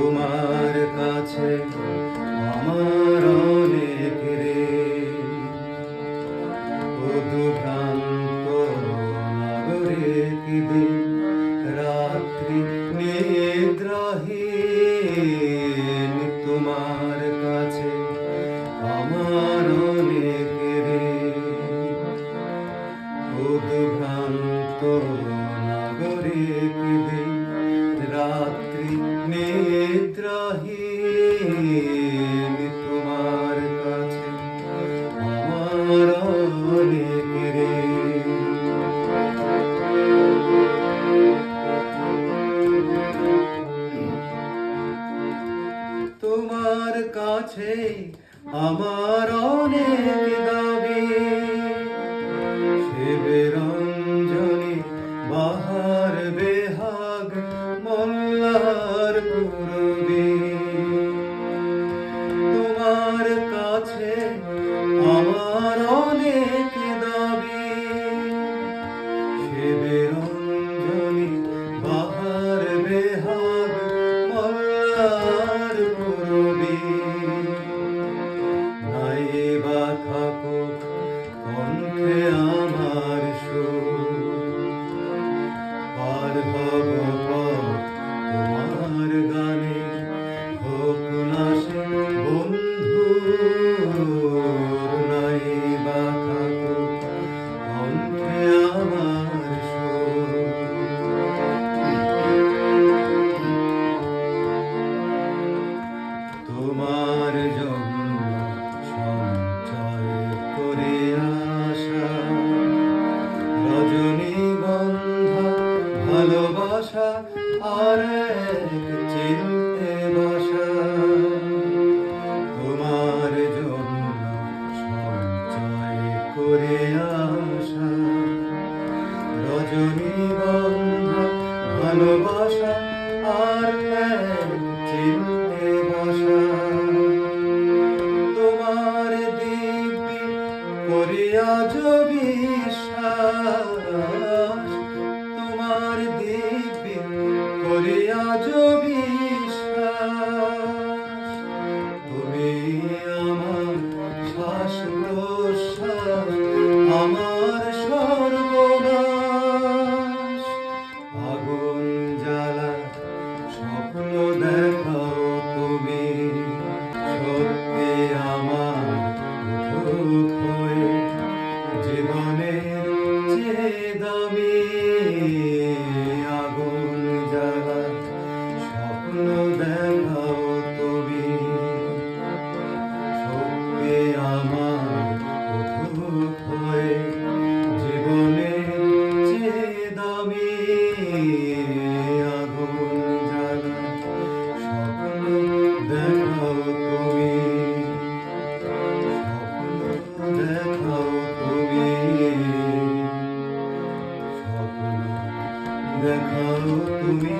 তোমার কাছে আমার অনেক রে। অধুভ্রান্ত নগরে কি দিন রাত্রি নিদ্রাহীন তোমার কাছে আমার অনেক রে। অধুভ্রান্ত নগরে তোমার কাছে আমার অনেক দাবি। ভালোবাসা আর চিনতে ভাষা। তোমার দিব্যি করিয়া যোগী জীবনের চেয়ে দামি দেখাও তুমি